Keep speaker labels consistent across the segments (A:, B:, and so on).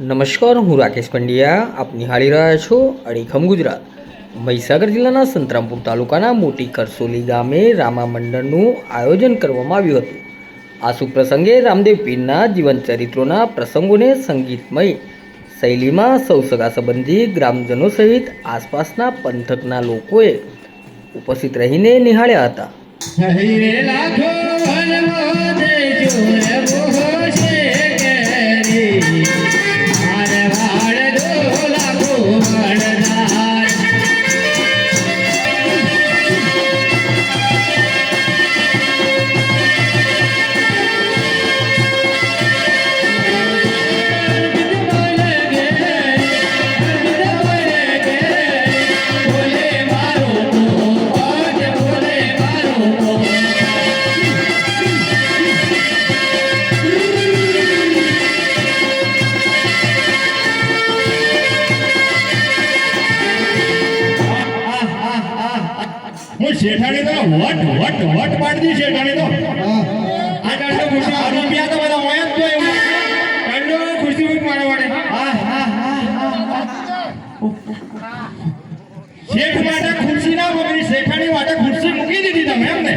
A: નમસ્કાર, હું રાકેશ પંડ્યા. આપ નિહાળી રહ્યા છો અડીખમ ગુજરાત. મહીસાગર જિલ્લાના સંતરામપુર તાલુકાના મોટી કરસોલી ગામે રામા મંડળનું આયોજન કરવામાં આવ્યું હતું. આ સુપ્રસંગે રામદેવ પીરના જીવનચરિત્રોના પ્રસંગોને સંગીતમય શૈલીમાં સૌ સગા સંબંધી ગ્રામજનો સહિત આસપાસના પંથકના લોકોએ ઉપસ્થિત રહીને નિહાળ્યા હતા.
B: શેઠાણી તો વટ વટ વટ પાડતી શેઠાણી તો. આ દંડો ખુશી આ રૂપિયા તો બધા હોય જ તો એવું. દંડો ખુશી મૂક મારા વાડે હા હા હા. શેઠ માટે ખુરશી ના મોકલી શેઠાણી માટે ખુરશી મૂકી દીધી તમે એમ ને?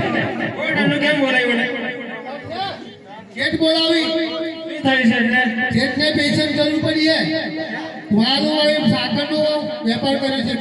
B: કોઈ કેમ બોલાવી બોલે
C: શેઠ બોલાવી.
B: થઈ થાય છે એટલે?
C: જેટને પેશન્ટ કરવી પડી હે. મારો એમ સાકરનો વેપાર કરે છે